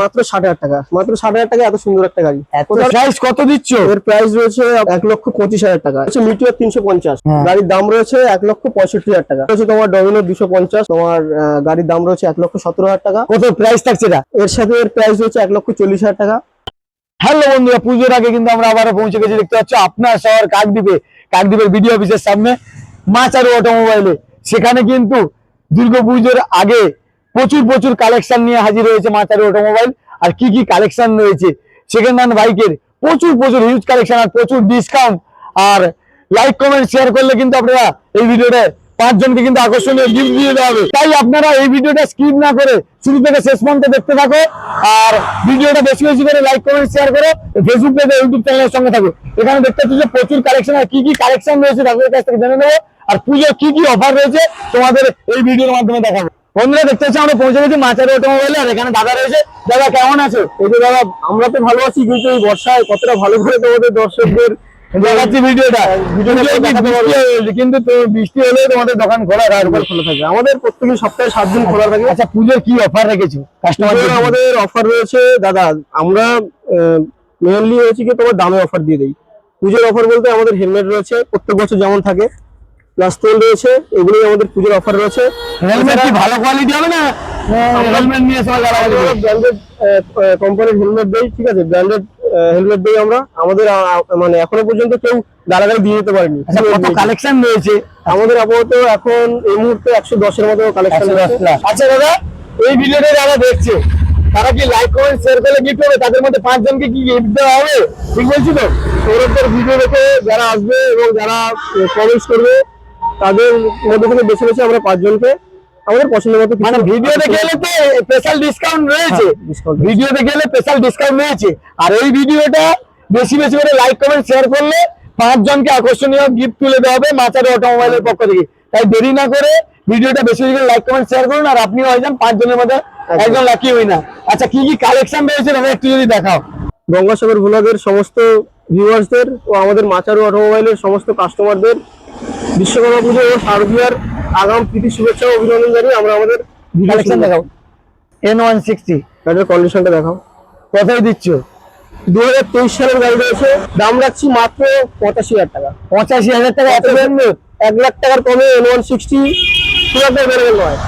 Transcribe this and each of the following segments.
মাত্র ষাট হাজার টাকা। মাত্র ষাট হাজার টাকা এত সুন্দর একটা গাড়ি। প্রাইস কত দিচ্ছ? এর প্রাইস রয়েছে এক লক্ষ পঁচিশ হাজার টাকা। হচ্ছে তিনশো পঞ্চাশ। হ্যাঁ। গাড়ির দাম রয়েছে এক লক্ষ পঁয়ষট্টি হাজার টাকা। হচ্ছে তোমার ডমিনোর দুশো পঞ্চাশ। তোমার গাড়ির দাম রয়েছে এক লক্ষ সতেরো হাজার টাকা। কত প্রাইস থাকছে এটা? এর সাথে এর প্রাইস রয়েছে এক লক্ষ চল্লিশ হাজার টাকা। হ্যালো বন্ধুরা পুজোর আগে কিন্তু আমরা আবারও পৌঁছে গেছি। দেখতে পাচ্ছ আপনার শহর কাকদ্বীপে কাকদ্বীপের বিডিও অফিসের সামনে মাচারু অটোমোবাইলে সেখানে কিন্তু দুর্গাপুজোর আগে প্রচুর প্রচুর কালেকশন নিয়ে হাজির হয়েছে মাচারু অটোমোবাইল আর কি কি কালেকশন রয়েছে? সেকেন্ড হ্যান্ড বাইকের প্রচুর প্রচুর হিউজ কালেকশন আর প্রচুর ডিসকাউন্ট আর লাইক কমেন্ট শেয়ার করলে কিন্তু আপনারা এই ভিডিওটা পাঁচজনকে কিন্তু আকর্ষণীয় গিফট দিয়ে দেওয়া হবে। তাই আপনারা এই ভিডিওটা স্কিপ না করে শুরু থেকে শেষ পর্যন্ত দেখতে থাকো। আর ভিডিওটা বেশি বেশি করে লাইক কমেন্ট শেয়ার করো। ফেসবুক পেজে ইউটিউব চ্যানেলের সঙ্গে থাকো। এখানে দেখতে পাচ্ছি যে প্রচুর কালেকশন আর কি কি কালেকশন রয়েছে তাদের কাছ থেকে জেনে নেব। আর পুজোর কি কি অফার রয়েছে, তোমাদের এই ভিডিওর মাধ্যমে দেখাবো। বন্ধুরা দেখতে পাচ্ছি আমরা পৌঁছে গেছি মাচারি অটোমোবাইলে আর এখানে দাদা রয়েছে। দাদা কেমন আছো? এই যে দাদা আমরা তো ভালো আছি কিন্তু এই বর্ষায় কতটা ভালো করে তোমাদের দর্শকদের দেখাচ্ছি ভিডিওটা। হয়েছে, কিন্তু তো বৃষ্টি তোমাদের দোকান খোলা খোলা থাকে। আমাদের প্রত্যেকদিন সপ্তাহে সাত দিন খোলা থাকে। আচ্ছা পুজোর কি অফার রেখেছো? কাস্টমার আমাদের অফার রয়েছে দাদা আমরা মেনলি হয়েছে কি তোমার দামে অফার দিয়ে দেই। পুজোর অফার বলতে আমাদের হেলমেট রয়েছে প্রত্যেক বছর যেমন থাকে। প্লাস রয়েছে এগুলোই আমাদের পুজোর অফার রয়েছে। হেলমেট কি ভালো কোয়ালিটি হবে না? হেলমেট নিয়ে সবাই ব্র্যান্ডেড কোম্পানির হেলমেট দেই ঠিক আছে? ব্র্যান্ডেড হেলমেট দেই আমরা। আমাদের মানে এখনও পর্যন্ত কেউ গালাগালি দিয়ে যেতে পারেনি। আচ্ছা কত কালেকশন রয়েছে? আমাদের আপাতত এখন এই মুহূর্তে একশো দশের মতো কালেকশন আচ্ছা দাদা এই ভিডিওটা যারা দেখছে তারা কি লাইক কমেন্ট শেয়ার করলে গিফট হবে? তাদের মধ্যে পাঁচজনকে কি গিফট দেওয়া হবে? ঠিক বলছি তো? সৌরভদের ভিডিও দেখে যারা আসবে এবং যারা কমেন্টস করবে তাদের মধ্যে থেকে বেছে বেছে আমরা পাঁচজনকে। আমাদের পছন্দ মতো মানে ভিডিও দেখে এলে তো স্পেশাল ডিসকাউন্ট রয়েছে। হ্যাঁ, discount রয়েছে। ভিডিও দেখে এলে স্পেশাল ডিসকাউন্ট রয়েছে। আর এই ভিডিওটা বেশি বেশি করে লাইক কমেন্ট শেয়ার করলে পাঁচজনকে আকর্ষণীয় গিফট তুলে দেওয়া হবে মাচারি অটোমোবাইলের পক্ষ থেকে। তাই দেরি না করে ভিডিওটা বেশি বেশি করে লাইক কমেন্ট শেয়ার করুন আর আপনিও হয়ে যান পাঁচজনের মধ্যে একজন লাকি উইনার আচ্ছা কি কি কালেকশন রয়েছে দাদা একটু যদি দেখাও? গঙ্গাসাগর ভ্লগের সমস্ত ভিউয়ার্সদের ও আমাদের মাচারু অটোমোবাইলের সমস্ত কাস্টমারদের বিশ্বকর্মা পুজো ও শারদীয়ার আগাম প্রীতি শুভেচ্ছা ও অভিনন্দন জানিয়ে আমরা আমাদের কালেকশন দেখাও। এন ওয়ান সিক্সটি গাড়ির কন্ডিশনটা দেখাও। কোথায় দিচ্ছ। দু হাজার তেইশ সালের গাড়ি রয়েছে দাম রাখছি মাত্র পঁচাশি হাজার টাকা। পঁচাশি হাজার টাকা এত এক লাখ টাকার কমে এন ওয়ান সিক্সটি খুব একটা বেরোবেন নয়।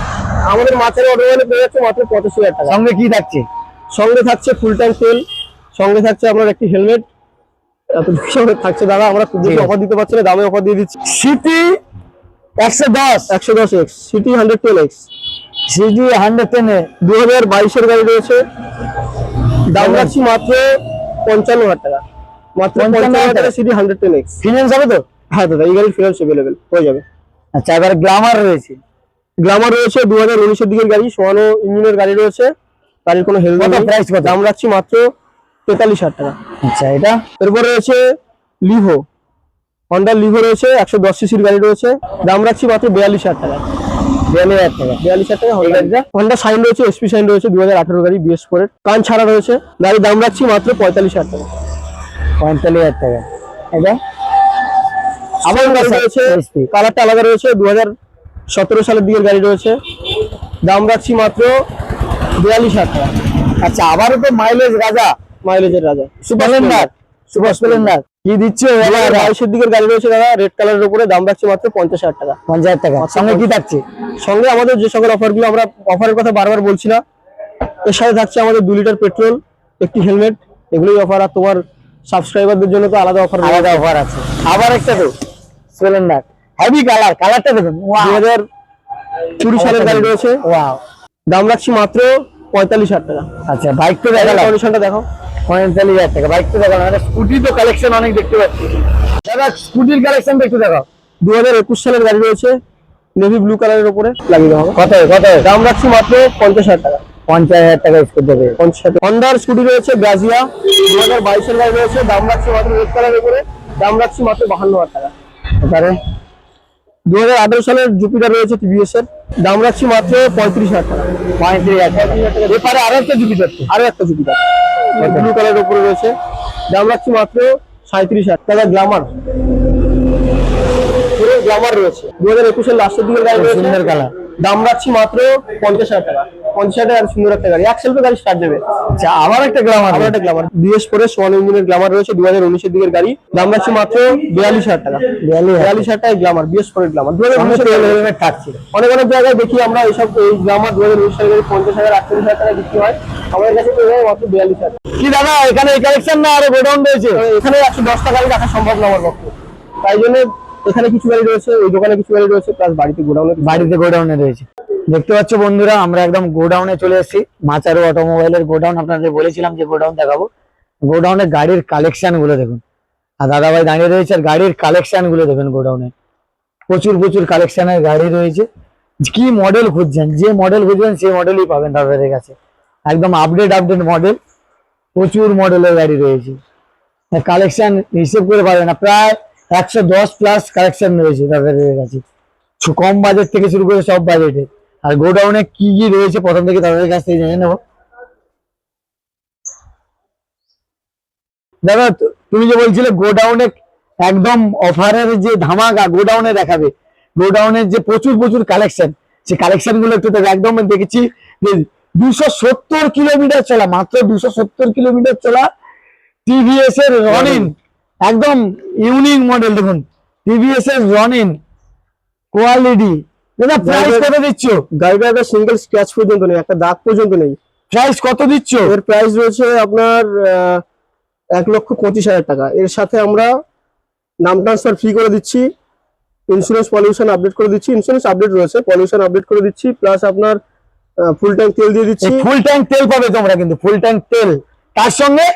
আমাদের মাছের অটোমোবাইলে পেয়ে যাচ্ছে মাত্র পঁচাশি হাজার টাকা। সঙ্গে কি থাকছে? সঙ্গে থাকছে ফুল ট্যাঙ্ক তেল সঙ্গে থাকছে আপনার একটি হেলমেট এত সঙ্গে থাকছে দাদা আমরা খুব বেশি অফার দিতে পারছি না দামে অফার দিয়ে দিচ্ছি। সিটি একশো দশ একশো দশ X CT hundred ten X CT hundred টেনে দু হাজার বাইশের গাড়ি রয়েছে। দাম রাখছি মাত্র পঞ্চান্ন হাজার টাকা। মাত্র পঞ্চান্ন হাজার টাকা। CT hundred ten X finance হবে তো? হ্যাঁ দাদা এই গাড়ির ফিনান্স অ্যাভেলেবেল হয়ে যাবে। আচ্ছা এবার গ্লামার রয়েছে। গ্লামার রয়েছে দু হাজার উনিশের দিকের গাড়ি সোয়ানো ইঞ্জিনের গাড়ি রয়েছে। গাড়ির কোনো হেলমেট price দাম রাখছি মাত্র তেতাল্লিশ হাজার টাকা। আচ্ছা এটা? এরপর রয়েছে লিভো। হন্ডার লিভো রয়েছে একশো দশ সিসির গাড়ি রয়েছে। দাম রাখছি মাত্র বিয়াল্লিশ হাজার টাকা। বিয়াল্লিশ হাজার টাকা। বিয়াল্লিশ হাজার টাকা হন্ডা হন্ডা সাইন রয়েছে এসপি সাইন রয়েছে দু হাজার আঠারো গাড়ি বিএস ফোর কান ছাড়া রয়েছে গাড়ির দাম রাখছি মাত্র পঁয়তাল্লিশ হাজার টাকা। পঁয়তাল্লিশ হাজার টাকা। এটা? আবার গাড়ি রয়েছে কালারটা আলাদা রয়েছে দু হাজার সতেরো সালের দিকের গাড়ি রয়েছে। দাম রাখছি মাত্র বিয়াল্লিশ হাজার টাকা। আচ্ছা আবারও তো মাইলেজ রাজা। মাইলেজের রাজা। সুপার স্প্লেন্ডার সুপার স্প্লেন্ডার কি দিচ্ছ বাইশের দিকের গাড়ি রয়েছে দাদা রেড কালারের উপরে দাম রাখছি মাত্র পঞ্চাশ হাজার টাকা। পঞ্চাশ হাজার টাকা। সঙ্গে কি থাকছে? সঙ্গে আমাদের যে সকল অফারগুলো আমরা অফারের কথা বারবার বলছি না। এর সাথে থাকছে আমাদের দু লিটার পেট্রোল একটি হেলমেট এগুলোই অফার আর তোমার সাবস্ক্রাইবারদের জন্য তো আলাদা অফার আলাদা অফার আছে। আবার একটা তো স্প্লেন্ডার হেভি কালার কালারটা দেখুন। দু হাজার কুড়ি সালের গাড়ি রয়েছে। দাম রাখছি মাত্র পঁয়তাল্লিশ হাজার টাকা। আচ্ছা বাইক তো দেখালাম। কন্ডিশনটা দেখো পঁয়তাল্লিশ হাজার টাকা বাইক তো দেখালাম একটা স্কুটি তো কালেকশন অনেক দেখতে পাচ্ছি। দাদা স্কুটির কালেকশন একটু দেখাও। দু হাজার একুশ সালের গাড়ি রয়েছে নেভি ব্লু কালারের উপরে লাগিয়ে দেওয়া হবে। কত কত? দাম রাখছি মাত্র পঞ্চাশ হাজার টাকা। পঞ্চাশ হাজার টাকা স্কুটি দেবে। পঞ্চাশ হন্ডার স্কুটি রয়েছে ব্রাজিয়া দু হাজার বাইশের গাড়ি রয়েছে দাম রাখছি মাত্র রেড কালারের উপরে দাম রাখছি মাত্র বাহান্ন হাজার টাকা। এবারে দু হাজার আঠারো সালের জুপিটার রয়েছে টিভিএস এর দাম রাখছি মাত্র পঁয়ত্রিশ হাজার টাকা। পঁয়ত্রিশ হাজার টাকা। এবারে আরও একটা জুপিটার আরও একটা জুপিটার ব্লু কালারের উপরে রয়েছে। দাম রাখছি মাত্র সাঁত্রিশ হাজার। টাকা গ্লামার গ্লামার রয়েছে। দু হাজার একুশের লাস্টের দিকে গাড়ি রয়েছে। সুন্দর কালার দাম রাখছি মাত্র পঞ্চাশ হাজার টাকা। পঞ্চাশ হাজার টাকা সুন্দর একটা গাড়ি। এক সেলফে গাড়ি স্টার্ট দেবে। আচ্ছা আবার একটা গ্লামার আবার একটা গ্লামার সোয়ান ইঞ্জিনের গ্লামার রয়েছে দু হাজার উনিশের দিকের গাড়ি। দাম রাখছি মাত্র বিয়াল্লিশ হাজার টাকা। বিয়াল্লিশ হাজার। টাকা গ্লামার দু হাজার উনিশের হেলমেট থাকছে। অনেক অনেক জায়গায় দেখি আমরা এইসব এই গ্লামার দু হাজার উনিশ সালের গাড়ি পঞ্চাশ হাজার আটচল্লিশ হাজার টাকা বিক্রি হয়। আমাদের কাছে মাত্র বিয়াল্লিশ হাজার। কি দাদা এখানে এই কালেকশন না আরও গোডাউন রয়েছে? এখানে একশো দশটা গাড়ি রাখা সম্ভব না আমার পক্ষে। তাই জন্য এখানে কিছু গাড়ি রয়েছে ওই দোকানে কিছু গাড়ি রয়েছে প্লাস বাড়িতে গোডাউনে বাড়িতে গোডাউনে রয়েছে। দেখতে পাচ্ছ বন্ধুরা আমরা একদম গোডাউনে চলে এসেছি। মাচারু অটোমোবাইলের গোডাউন আপনাদের বলেছিলাম যে গোডাউন দেখাবো। গোডাউনে গাড়ির কালেকশনগুলো দেখুন। আর দাদাভাই দাঁড়িয়ে রয়েছে আর গাড়ির কালেকশনগুলো দেখুন গোডাউনে। প্রচুর প্রচুর কালেকশনের গাড়ি রয়েছে। কি মডেল খুঁজছেন? যে মডেল খুঁজবেন সেই মডেলই পাবেন দাদাদের কাছে। একদম আপডেট আপডেট মডেল প্রচুর মডেলের গাড়ি রয়েছে। কালেকশন হিসেব করে পাবেন না। প্রায় একশো দশ প্লাস কালেকশন রয়েছে দাদাদের কাছে। কম বাজেট থেকে শুরু করে সব বাজেটে আর গোডাউনে কি কি রয়েছে প্রথম থেকে তাদের কাছ থেকে জেনে নেব। দাদা তুমি যে বলছিলে গোডাউনে একদম অফারের যে ধামাকা গোডাউনে দেখাবে গোডাউনের যে প্রচুর প্রচুর কালেকশন সেই কালেকশনগুলো একটু একদম দেখেছি দুশো সত্তর কিলোমিটার চলা, মাত্র দুশো সত্তর কিলোমিটার চলা টিভিএস এর রনিন একদম ইউনিক মডেল দেখুন টিভিএস এর রনিন কোয়ালিটি দাদা প্রাইস কত দিচ্ছ? গাড়িটা একটা সিঙ্গেল স্ক্র্যাচ পর্যন্ত নেই একটা দাগ পর্যন্ত নেই। প্রাইস কত দিচ্ছ? এর প্রাইস রয়েছে আপনার এক লক্ষ পঁচিশ হাজার টাকা। এর সাথে আমরা নাম ট্রান্সফার ফ্রি করে দিচ্ছি ইন্স্যুরেন্স পলিউশন আপডেট করে দিচ্ছি ইন্স্যুরেন্স আপডেট রয়েছে পলিউশন আপডেট করে দিচ্ছি প্লাস আপনার ফুল ট্যাঙ্ক তেল দিয়ে দিচ্ছি। ফুল ট্যাঙ্ক তেল পাবে তোমরা কিন্তু ফুল ট্যাঙ্ক তেল। তার সঙ্গে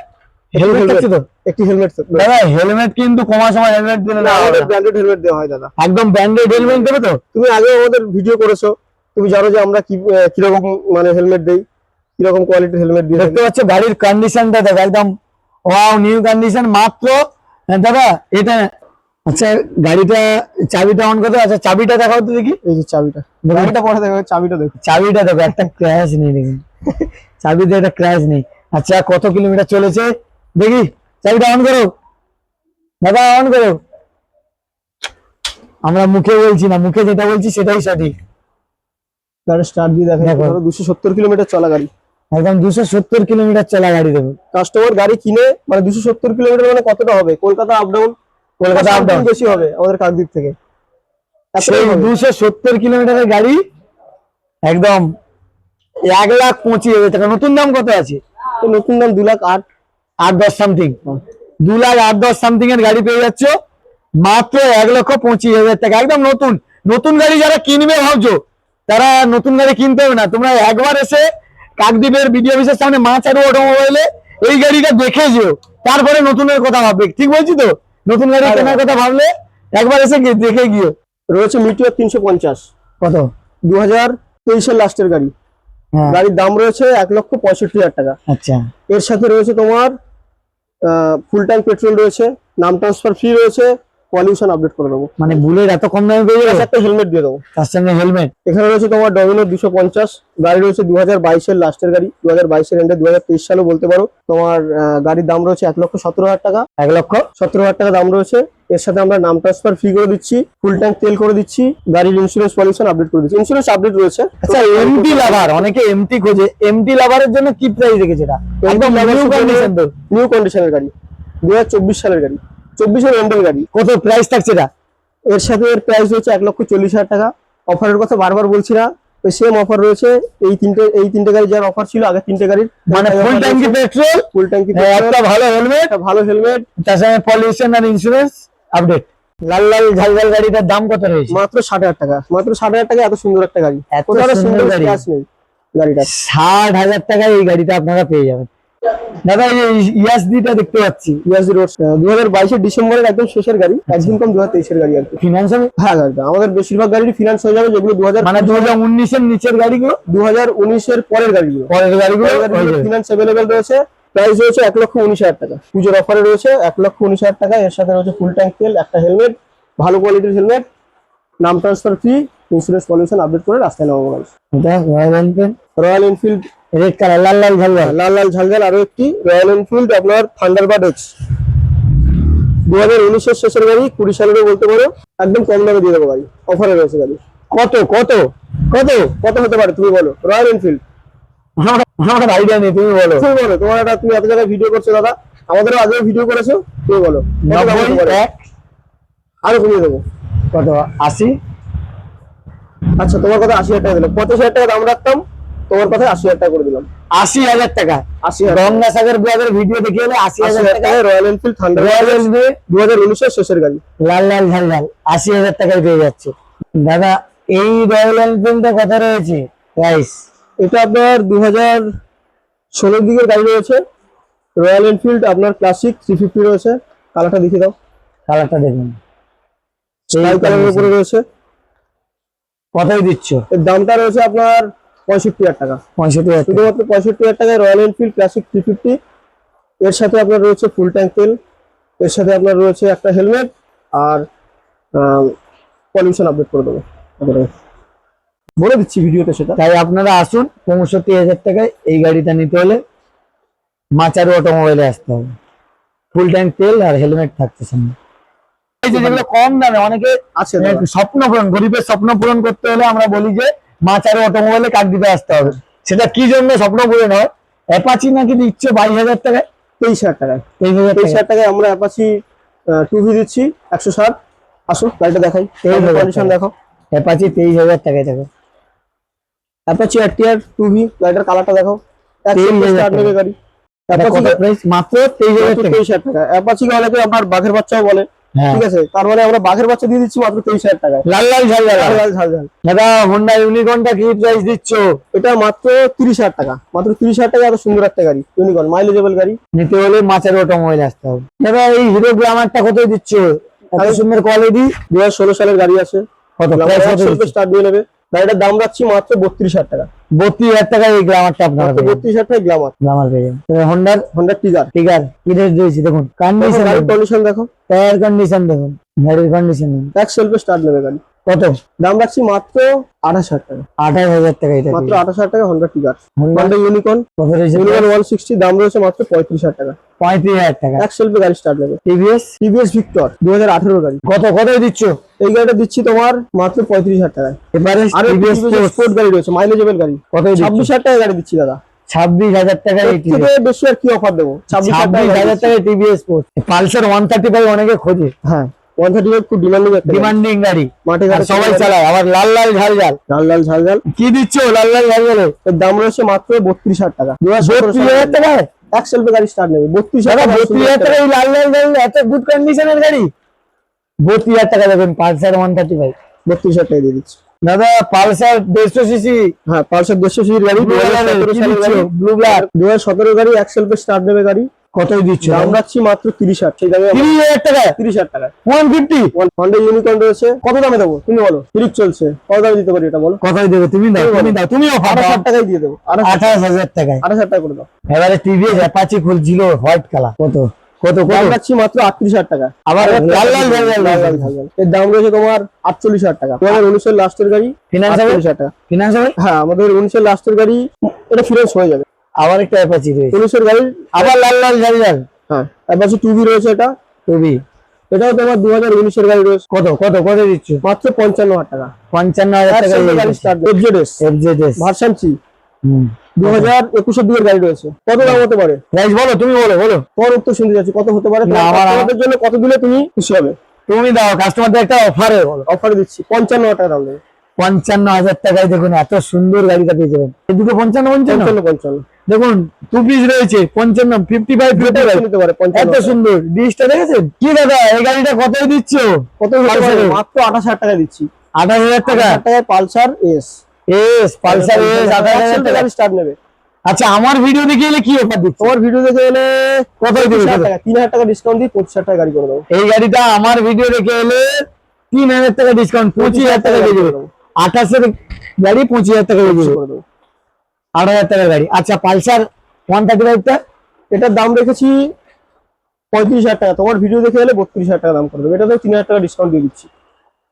একটি হেলমেট দাদা হেলমেট কিন্তু কমার সময় হেলমেট দিলে না আমাদের ব্র্যান্ডেড হেলমেট দেওয়া হয় দাদা। একদম ব্র্যান্ডেড হেলমেট দেবে তো? তুমি আগে আমাদের ভিডিও করেছ। তুমি জানো যে আমরা কি কীরকম মানে হেলমেট দেই কীরকম কোয়ালিটির হেলমেট দিয়ে দেখতে পাচ্ছ গাড়ির কন্ডিশনটা দেখো একদম ওয়াও নিউ কন্ডিশন মাত্র হ্যাঁ, দাদা এটা আচ্ছা গাড়িটা চাবিটা অন করতে আচ্ছা চাবিটা দেখাও তো দেখি। এই যে চাবিটা। গাড়িটা পরে দেখো চাবিটা দেখো চাবিটা দেখো একটা ক্র্যাশ নেই চাবিতে একটা ক্র্যাশ নেই। আচ্ছা কত কিলোমিটার চলেছে? দেখি চাবিটা অন করো। দাদা অন করো। আমরা মুখে বলছি না মুখে যেটা বলছি সেটাই সঠিক। গাড়ি স্টার্ট দিয়ে দেখো। দেখো। দুশো সত্তর কিলোমিটার চলা গাড়ি। একদম দুশো সত্তর কিলোমিটার চলা গাড়ি দেবো কাস্টমার গাড়ি কিনে মানে দুশো সত্তর কিলোমিটার মানে কতটা হবে? Kolkata up down Kolkata up down বেশি হবে আমাদের কাকদ্বীপ থেকে। দুশো সত্তর কিলোমিটারের গাড়ি একদম এক লাখ পঁচিশ হাজার টাকা। নতুন দাম কত আছে? নতুন দাম দু লাখ আট। আট দশ সামথিং দু লাখ আট দশ সামথিং এর গাড়ি পেয়ে যাচ্ছ। মাত্র এক লক্ষ পঁচিশ হাজার টাকা। একদম নতুন। নতুন গাড়ি যারা কিনবে ভাবছ তারা নতুন গাড়ি কিনতে হবে না। তোমরা একবার এসে কাকদ্বীপের বিডিও অফিসের সামনে মা চারু অটোমোবাইলে এই গাড়িটা দেখে যেও। তারপরে নতুনের কথা ভাববে। ঠিক বলছি তো? নতুন গাড়ি হ্যাঁ, কেনার কথা ভাবলে একবার এসে দেখে গিয়ে রয়েছে মিটিওর তিনশো পঞ্চাশ। কত? দু হাজার তেইশের লাস্টের গাড়ি। গাড়ির দাম রয়েছে এক লক্ষ পঁয়ষট্টি হাজার টাকা। আচ্ছা। এর সাথে রয়েছে তোমার ফুল টাইম পেট্রোল রয়েছে নাম ট্রান্সফার ফি রয়েছে পলিউশন আপডেট করে দেবো। মানে বুলেট এত কম দামে পেয়ে যাবে একটা হেলমেট দিয়ে দেবো। তার সঙ্গে হেলমেট এখানে রয়েছে তোমার ডমিনো দুশো পঞ্চাশ গাড়ি রয়েছে দু হাজার বাইশের লাস্টের গাড়ি দু হাজার বাইশের এন্ডে দু হাজার তেইশ সালও বলতে পারো। তোমার গাড়ির দাম রয়েছে এক লক্ষ সতেরো হাজার টাকা। এক লক্ষ? সতেরো হাজার টাকা দাম রয়েছে। এর সাথে আমরা নাম ট্রান্সফার ফ্রি করে দিচ্ছি ফুল ট্যাঙ্ক তেল করে দিচ্ছি গাড়ির ইন্স্যুরেন্স পলিউশন আপডেট করে দিচ্ছি। ইন্স্যুরেন্স আপডেট রয়েছে। আচ্ছা এমটি লাভার অনেকে এমটি খোঁজে। এমটি লাভারের জন্য কি প্রাইস রেখেছে এটা? একদম নিউ কন্ডিশন নিউ কন্ডিশনের গাড়ি দু হাজার চব্বিশ সালের গাড়ি। চব্বিশের এন্ডের গাড়ি। কত প্রাইস থাকছে এটা? এর সাথে এর প্রাইস রয়েছে এক লক্ষ চল্লিশ হাজার টাকা। অফারের কথা বারবার বলছি না ওই সেম অফার রয়েছে। এই তিনটে এই তিনটে গাড়ি যার অফার ছিল আগে তিনটে গাড়ির মানে ফুল ট্যাঙ্কি পেট্রোল ফুল ট্যাঙ্কি একটা ভালো হেলমেট ভালো হেলমেট তার সঙ্গে পলিউশন আর ইন্স্যুরেন্স আপডেট লাল লাল ঝাল ঝাল গাড়িটার দাম কত রয়েছে? মাত্র ষাট হাজার টাকা মাত্র ষাট হাজার টাকা এত সুন্দর একটা গাড়ি। এত সুন্দর গাড়ি। নেই গাড়িটা ষাট হাজার টাকায় এই গাড়িটা আপনারা পেয়ে যাবেন। দাদা এই ইয়াসডিটা দেখতে পাচ্ছি ইয়াসি রোড দু হাজার বাইশের ডিসেম্বরের একদম শেষের গাড়ি একদিন কম দু হাজার তেইশের গাড়ি আর কি। ফিনান্স হবে হ্যাঁ গাড়িটা আমাদের বেশিরভাগ গাড়ি ফিনান্স হয়ে যাবে যেগুলো দু হাজার মানে দু হাজার উনিশের নিচের গাড়িগুলো? দু হাজার উনিশের পরের গাড়িগুলো। পরের গাড়িগুলো হয়ে ফিনান্স অ্যাভেলেবেল রয়েছে। প্রাইস রয়েছে এক লক্ষ উনিশ হাজার টাকা। পুজোর অফারে রয়েছে এক লক্ষ উনিশ হাজার টাকা। এর সাথে রয়েছে ফুল ট্যাঙ্ক তেল একটা হেলমেট ভালো কোয়ালিটির হেলমেট নাম transfer free insurance pollution update করে রাস্তায় নামাবো Royal Enfield Royal Enfield red colour লাল লাল ঝাল ঝাল লাল লাল ঝালঝাল আরও একটি রয়্যাল এনফিল্ড আপনার থান্ডারবার্ড এক্স দু হাজার উনিশের শেষের গাড়ি কুড়ি সালেরও বলতে পারো। একদম কম দামে দিয়ে দেবো গাড়ি। অফারে রয়েছে গাড়ি। কত কত কত কত হতে পারে তুমি বলো? রয়্যাল এনফিল্ড আমার আইডিয়া নেই তুমি বলো। তুমি বলো তোমার একটা তুমি এত জায়গায় ভিডিও করছ দাদা। আমাদেরও আগেও ভিডিও করেছ তুমি বলো। আরও কমিয়ে দেবো। কত? আশি? আচ্ছা তোমার কথা আশি হাজার টাকা দিলাম। পঁচিশ হাজার টাকা দাম রাখতাম তোমার কথা আশি হাজার টাকা করে দিলাম। আশি হাজার টাকা? আশি গঙ্গাসাগর ব্লগের ভিডিও দেখে এলে আশি হাজার টাকা? টাকায় Royal Enfield Thunder Royal Enfield দু হাজার উনিশের শেষের গাড়ি। লাল লাল ঝাল ঝাল আশি হাজার টাকায় পেয়ে যাচ্ছে। দাদা এই রয়্যাল এনফিল্ডটা কত রয়েছে? প্রাইস এটা আপনার দু হাজার ষোলোর দিকের গাড়ি রয়েছে। রয়্যাল এনফিল্ড আপনার ক্লাসিক থ্রি ফিফটি রয়েছে। কালারটা দেখিয়ে দাও। কালারটা দেখুন। স্কাই কালারের উপরে রয়েছে। কতই দিচ্ছ। এর দামটা রয়েছে আপনার পঁয়ষট্টি হাজার টাকা। পঁয়ষট্টি হাজার টাকা। শুধুমাত্র পঁয়ষট্টি হাজার টাকায় Royal Enfield classic three fifty এর সাথে আপনার রয়েছে ফুল ট্যাঙ্ক তেল এর সাথে আপনার রয়েছে একটা হেলমেট আর পলিউশন আপডেট করে দেবো। বলে দিচ্ছি ভিডিওতে সেটা। তাই আপনারা আসুন পঁয়ষট্টি হাজার টাকায় এই গাড়িটা নিতে হলে মাচারু অটোমোবাইলে আসতে হবে। ফুল ট্যাঙ্ক তেল আর হেলমেট থাকছে সামনে। এই যে যেগুলো কম দামে অনেকে আছে স্বপ্ন পূরণ গরিবের স্বপ্ন পূরণ করতে হলে আমরা বলি যে মাচারু অটোমোবাইলে কাক দিতে আসতে হবে। সেটা কি জন্য স্বপ্ন পূরণ হয়? অ্যাপাচি নাকি দিচ্ছে বাইশ হাজার টাকায়? তেইশ হাজার টাকায়। তেইশ হাজার তেইশ হাজার টাকায় আমরা অ্যাপাচি টুভি দিচ্ছি একশো ষাট। আসুন গাড়িটা দেখাই। কন্ডিশন দেখো। অ্যাপাচি তেইশ হাজার টাকায় দেখো। অ্যাপাচি আর টিয়ার টুভি গাড়িটার কালারটা দেখো। গাড়ি। মাত্র তেইশ হাজার টাকা তেইশ হাজার টাকা অ্যাপাচিকে অনেকে আপনার বাঘের বাচ্চাও বলে। ঠিক আছে? তার মানে আমরা বাঘের বাচ্চা দিয়ে দিচ্ছি মাত্র তেইশ হাজার টাকা। লাল লাল ঝাল লাল লাল ঝাল ঝাল। দাদা হোন্ডা ইউনিকর্নটা কি প্রাইস দিচ্ছ? এটা মাত্র তিরিশ হাজার টাকা। মাত্র তিরিশ হাজার টাকা এত সুন্দর একটা গাড়ি। ইউনিকর্ন মাইলেজেবল গাড়ি। নিতে হলে মাছের অটোমোবাইল আসতে হবে। দাদা এই হিরো গ্লামারটা কত দিচ্ছ? এত সুন্দর কোয়ালিটি দু হাজার ষোলো সালের গাড়ি আছে। কত? প্রাইস কত স্টার্ট দিয়ে নেবে। গাড়িটার দাম রাখছি মাত্র বত্রিশ হাজার টাকা। বত্রিশ হাজার টাকা এই গ্লামারটা আপনারা বত্রিশ হাজার টাকা গ্লামার গ্লামার পেয়ে যাবেন। হন্ডার হন্ডার টিগার আছে কি রেট দিয়েছি দেখুন। কন্ডিশন কন্ডিশন দেখো। টায়ার কন্ডিশন দেখুন। গাড়ির কন্ডিশন এক সেলফে স্টার্ট নেবে গাড়ি। কত? দাম রাখছি মাত্র আঠাশ হাজার টাকা। আঠাশ হাজার টাকা এটা মাত্র আঠাশ হাজার টাকা Honda trigger Honda Unicorn Unicorn one sixty দাম রয়েছে মাত্র পঁয়ত্রিশ হাজার টাকা। পঁয়ত্রিশ হাজার টাকা। এক সেলফে গাড়ি স্টার্ট নেবে টিভিএস টিভিএস ভিক্টর দু হাজার আঠেরো গাড়ি। কত কত দিচ্ছ? এই গাড়িটা দিচ্ছি তোমার মাত্র পঁয়ত্রিশ হাজার টাকায়। এবারে আর স্পোর্ট গাড়ি রয়েছে মাইলেজেবল গাড়ি। কত ছাব্বিশ হাজার টাকা গাড়ি দিচ্ছি দাদা। ছাব্বিশ হাজার টাকা বেশি আর কি অফার দেবো? ছাব্বিশ হাজার টাকা TVS Pulsar one thirty five অনেকে খোঁজে। হ্যাঁ। ওয়ান থার্টি ডিমান্ডিং একটা ডিমান্ডিং গাড়ি। মাঠে সবাই চালায়। আবার লাল লাল ঝাল ঝাল। লাল লাল ঝাল ঝাল। কি দিচ্ছ? লাল লাল ঝাল ঝালে। এর দাম রয়েছে মাত্র বত্রিশ হাজার টাকা। দু হাজার হাজার টাকায় এক সেলফে গাড়ি স্টার্ট নেবে। বত্রিশ দাদা হাজার বত্রিশ হাজার টাকা এই লাল লাল ঝাল এত গুড কন্ডিশনের গাড়ি। বত্রিশ হাজার টাকা দেবেন পালসার ওয়ান থার্টি ফাইভ বত্রিশ হাজার টাকা দিয়ে দিচ্ছি। দাদা পালসার দেড়শো সিসি হ্যাঁ পালসার দেড়শো সিসির গাড়ি ব্লু ব্ল্যাক দু হাজার সতেরো গাড়ি। এক সেলফে স্টার্ট নেবে গাড়ি। কতই দিচ্ছ? দাম রাখছি মাত্র তিরিশ হাজার। সেই দামে তিরিশ হাজার টাকা? তিরিশ হাজার টাকা। One fifty? হন্ডা ইউনিকর্ন রয়েছে। কত দামে দেবো? তুমি বলো। ফিলিপ চলছে। কত দামে দিতে পারি এটা বলো? কতই দেবে তুমি দাও তুমি দাও তুমি টাকায় দিয়ে দেবো। আঠাশ আঠাশ হাজার টাকায়। আঠাশ হাজার টাকা করে দাও। এবারে টিভিএস অ্যাপাচি খুলছিল হোয়াইট কালার কত? কত কত? রাখছি মাত্র আটত্রিশ হাজার টাকা। আবার লাল লাল লাল লাল। এর দাম রয়েছে তোমার আটচল্লিশ হাজার টাকা। দু হাজার উনিশের লাস্টের গাড়ি ফিনান্স হবে? আটচল্লিশ হাজার টাকা। ফিনান্স হবে? হ্যাঁ আমাদের উনিশের লাস্টের গাড়ি এটা ফিনান্স হয়ে যাবে। আবার একটা অ্যাপাচি রয়েছে। উনিশের গাড়ি? আবার লাল লাল ঝাল ঝাল হ্যাঁ। অ্যাপাচি টুবি রয়েছে এটা টুবি এটাও তোমার দু হাজার উনিশের গাড়ি রয়েছে। কত? কত? কত দিচ্ছ? মাত্র পঞ্চান্ন হাজার টাকা। পঞ্চান্ন হাজার টাকা একসাথে গাড়ি start FZS FZS version C দু হাজার একুশের দিকের গাড়ি রয়েছে। কত দাম হতে পারে? প্রাইস বলো তুমি বলো বলো। তোমার উত্তর শুনতে যাচ্ছি কত হতে পারে? আমাদের জন্য কত দিলে তুমি খুশি হবে? তুমি দাও কাস্টমারদের একটা অফারে বলো। অফার দিচ্ছি পঞ্চান্ন হাজার টাকা দাম দেবে। পঞ্চান্ন হাজার টাকায় দেখুন এত সুন্দর গাড়িটা পেয়ে যাবেন। এই দুটো পঞ্চান্ন? পঞ্চান্ন পঞ্চান্ন। দেখুন টু পিস রয়েছে পঞ্চান্ন ফিফটি ফাইভ ফিফটি ফাইভ নিতে পারে এত সুন্দর। ডিসটা দেখেছেন? কি দাদা এই গাড়িটা কতই দিচ্ছ? কত? মাত্র আঠাশ হাজার টাকা দিচ্ছি। আঠাশ হাজার টাকা? টাকায় Pulsar S S Pulsar S আঠাশ হাজার টাকা। স্টার্ট নেবে। আচ্ছা আমার ভিডিও দেখে এলে কি অফার দিচ্ছ? তোমার ভিডিও দেখে এলে পঁচিশ টাকা তিন হাজার টাকা ডিসকাউন্ট দিয়ে পঁচিশ হাজার টাকা গাড়ি করে দেবো। এই গাড়িটা আমার ভিডিও দেখে এলে তিন হাজার টাকা ডিসকাউন্ট পঁচিশ হাজার টাকা দিয়ে দেবে। আঠাশের গাড়ি পঁচিশ হাজার টাকা করে দেবো। আট হাজার টাকার গাড়ি। আচ্ছা পালসার ওয়ান থার্টি ফাইভটা এটার দাম রেখেছি পঁয়ত্রিশ হাজার টাকা। তোমার ভিডিও দেখে এলে বত্রিশ হাজার টাকা দাম করে দেবো। এটাতে তিন হাজার টাকা ডিসকাউন্ট দিয়ে দিচ্ছি।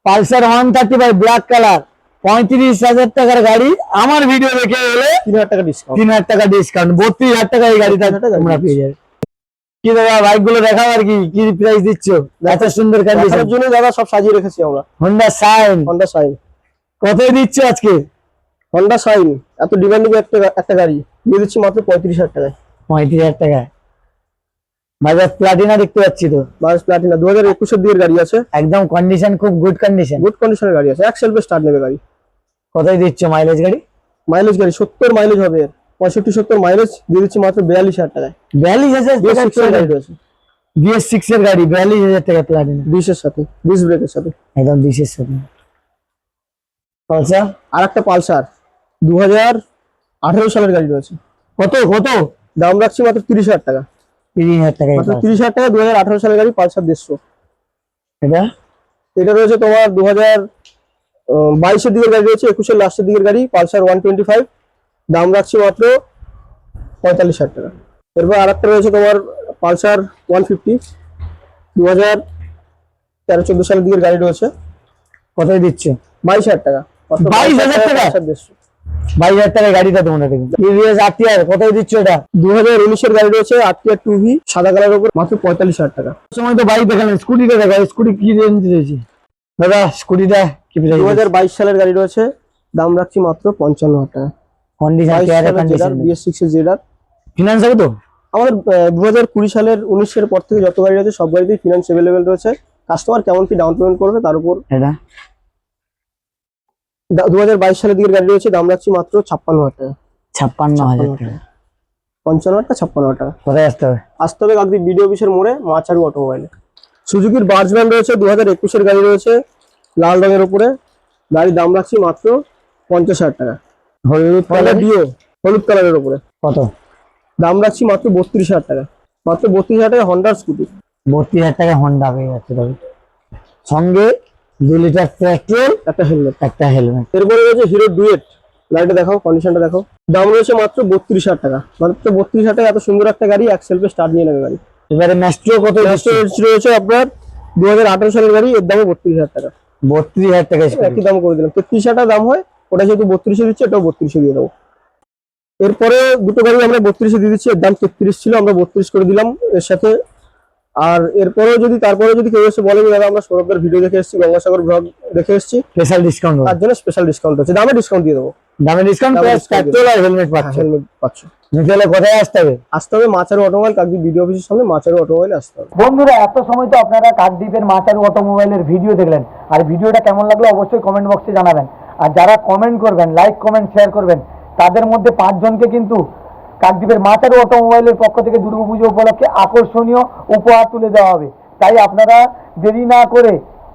Pulsar one thirty five black colour পঁয়ত্রিশ হাজার টাকার গাড়ি। আমার ভিডিও দেখে এলে তিন হাজার টাকা ডিসকাউন্ট তিন হাজার টাকা ডিসকাউন্ট বত্রিশ হাজার টাকা এই গাড়িটা 30,000 তোমরা পেয়ে যাবে। কি দাদা বাইকগুলো দেখাও আর কি? কি প্রাইস দিচ্ছ? এত সুন্দর কন্ডিশন দেখানোর জন্য দাদা সব সাজিয়ে রেখেছি আমরা। হোন্ডা সাইন হন্ডা সাইন কতই দিচ্ছ আজকে। হন্ডা সাইন এত ডিমান্ডিং একটা একটা গাড়ি। দিয়ে দিচ্ছি মাত্র পঁয়ত্রিশ হাজার টাকায়। পঁয়ত্রিশ হাজার টাকা বাজাজ প্লাটিনা দেখতে পাচ্ছি তো? বাস প্লাটিনা দু হাজার একুশের দিকের গাড়ি আছে। একদম কন্ডিশন খুব গুড কন্ডিশন গুড কন্ডিশনের গাড়ি আছে। এক সেলফে স্টার্ট নেবে গাড়ি। কতই দিচ্ছ মাইলেজ গাড়ি? মাইলেজ গাড়ি সত্তর মাইলেজ হবে এর। পঁয়ষট্টি সত্তর মাইলেজ দিয়ে দিচ্ছি মাত্র বিয়াল্লিশ হাজার টাকায়। বিয়াল্লিশ হাজার গাড়ি রয়েছে বিএস সিক্স এর গাড়ি বিয়াল্লিশ হাজার টাকা প্লাটিনা বিশের সাথে বিশ ব্রেকের সাথে। একদম বিশেষ সাথে। আচ্ছা আর একটা পালসার। দু হাজার আঠেরো সালের গাড়ি রয়েছে কত কত? দাম রাখছি মাত্র তিরিশ হাজার টাকা। তিরিশ হাজার টাকা মাত্র তিরিশ হাজার টাকা দু হাজার আঠারো সালের গাড়ি পালসার দেড়শো। এটা? এটা রয়েছে তোমার দু হাজার বাইশের দিকের গাড়ি রয়েছে একুশের লাস্টের দিকের গাড়ি পালসার ওয়ান টোয়েন্টি ফাইভ। দাম রাখছি মাত্র পঁয়তাল্লিশ হাজার টাকা। এরপর আর একটা রয়েছে তোমার পালসার ওয়ান ফিফটি। দু হাজার তেরো চোদ্দ সালের দিকের গাড়ি রয়েছে। কতই দিচ্ছ? বাইশ হাজার টাকা। 22,000 টাকা? বাইশ হাজার টাকা গাড়িটা তোমরা দেখুন টিভিএস আরটিআর কতই দিচ্ছ এটা দু হাজার উনিশের গাড়ি রয়েছে টু ভি সাদা কালারের উপর মাত্র পঁয়তাল্লিশ হাজার টাকা। সময় তো বাইক দেখালেন স্কুটিটা দেখা স্কুটি কি রেঞ্জ রয়েছে? দাদা স্কুটিটা কি দু হাজার বাইশ সালের গাড়ি রয়েছে দাম রাখছি মাত্র পঞ্চান্ন হাজার টাকা। কন্ডিশন বাইশ বিএস সিক্স জেডার ফিনান্স হবে তো? আমাদের দু হাজার কুড়ি সালের উনিশের পর থেকে যত গাড়ি রয়েছে সব গাড়িতেই ফিনান্স অ্যাভেলেবেল রয়েছে। কাস্টমার কেমন কি ডাউন পেমেন্ট করবে তার উপর এটা? দু হাজার বাইশ সালের দিকের গাড়ি রয়েছে দাম রাখছি মাত্র ছাপ্পান্ন হাজার টাকা। ছাপ্পান্ন হাজার টাকা। পঞ্চান্ন হাজার টাকা ছাপ্পান্ন হাজার টাকা। কোথায় আসতে হবে? আসতে হবে কাকদি বিডিও অফিসের মোড়ে মাচারু অটোমোবাইলে। সুজুকির বার্জম্যান রয়েছে দু হাজার একুশের গাড়ি রয়েছে লাল রঙের উপরে। গাড়ির দাম রাখছি মাত্র পঞ্চাশ হাজার টাকা। হলুদ কালার? ডিও হলুদ কালারের উপরে। কত? দাম রাখছি মাত্র বত্রিশ হাজার টাকা। মাত্র বত্রিশ হাজার টাকা হন্ডার স্কুটি। বত্রিশ হাজার টাকা হন্ডা পেয়ে যাচ্ছে তবে সঙ্গে দু লিটার পেট্রোল একটা হেলমেট। একটা হেলমেট। এরপরে রয়েছে হিরো ডুয়েট। গাড়িটা দেখাও কন্ডিশনটা দেখো দাম রয়েছে মাত্র বত্রিশ হাজার টাকা। মাত্র বত্রিশ হাজার টাকা এত সুন্দর একটা গাড়ি এক সেলফে স্টার্ট নিয়ে নেবে গাড়ি। এবারে ম্যাস্ট্রো কত রয়েছে আপনার দু হাজার আঠারো সালের গাড়ি এর দামে বত্রিশ হাজার টাকা। বত্রিশ হাজার টাকা একই দাম করে দিলাম। তেত্রিশ হাজার দাম হয় ওটা যেহেতু বত্রিশে দিচ্ছে এটাও বত্রিশে দিয়ে দেবো। এরপরে দুটো গাড়ি আমরা বত্রিশে দিয়ে দিচ্ছি এর দাম তেত্রিশ ছিল আমরা বত্রিশ করে দিলাম এর সাথে আর এরপরেও যদি তারপরে যদি কেউ এসে বলে যে দাদা আমরা সৌরভের ভিডিও দেখে এসেছি গঙ্গাসাগর ব্লগ দেখে এসেছি স্পেশাল ডিসকাউন্ট তার জন্য স্পেশাল ডিসকাউন্ট আছে দামে ডিসকাউন্ট দিয়ে দেবো। দামে ডিসকাউন্ট প্লাস পেট্রোল আর হেলমেট পাচ্ছে। হেলমেট পাচ্ছ। নিতে কোথায় আসতে হবে? আসতে হবে মাচারু অটোমোবাইল কাকদি বিডিও অফিসের সামনে মাচারু অটোমোবাইলে আসতে হবে। বন্ধুরা এত সময় তো আপনারা কাকদ্বীপের মাচারু অটোমোবাইলের ভিডিও দেখলেন। আর ভিডিওটা কেমন লাগল অবশ্যই কমেন্ট বক্সে জানাবেন। আর যারা কমেন্ট করবেন লাইক কমেন্ট শেয়ার করবেন তাদের মধ্যে পাঁচজনকে কিন্তু কাকদ্বীপের মাচারু অটোমোবাইলের পক্ষ থেকে দুর্গাপুজো উপলক্ষে আকর্ষণীয় উপহার তুলে দেওয়া হবে। তাই আপনারা দেরি না করে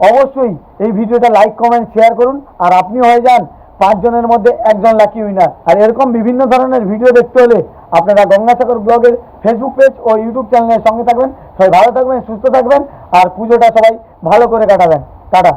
অবশ্যই এই ভিডিওটা লাইক কমেন্ট শেয়ার করুন। আর আপনি হয়ে যান পাঁচজনের মধ্যে একজন লাকি উইনার আর এরকম বিভিন্ন ধরনের ভিডিও দেখতে হলে আপনারা গঙ্গাসাগর ব্লগের ফেসবুক পেজ ও ইউটিউব চ্যানেলের সঙ্গে থাকবেন। সবাই ভালো থাকবেন, সুস্থ থাকবেন। আর পুজোটা সবাই ভালো করে কাটাবেন। টাটা।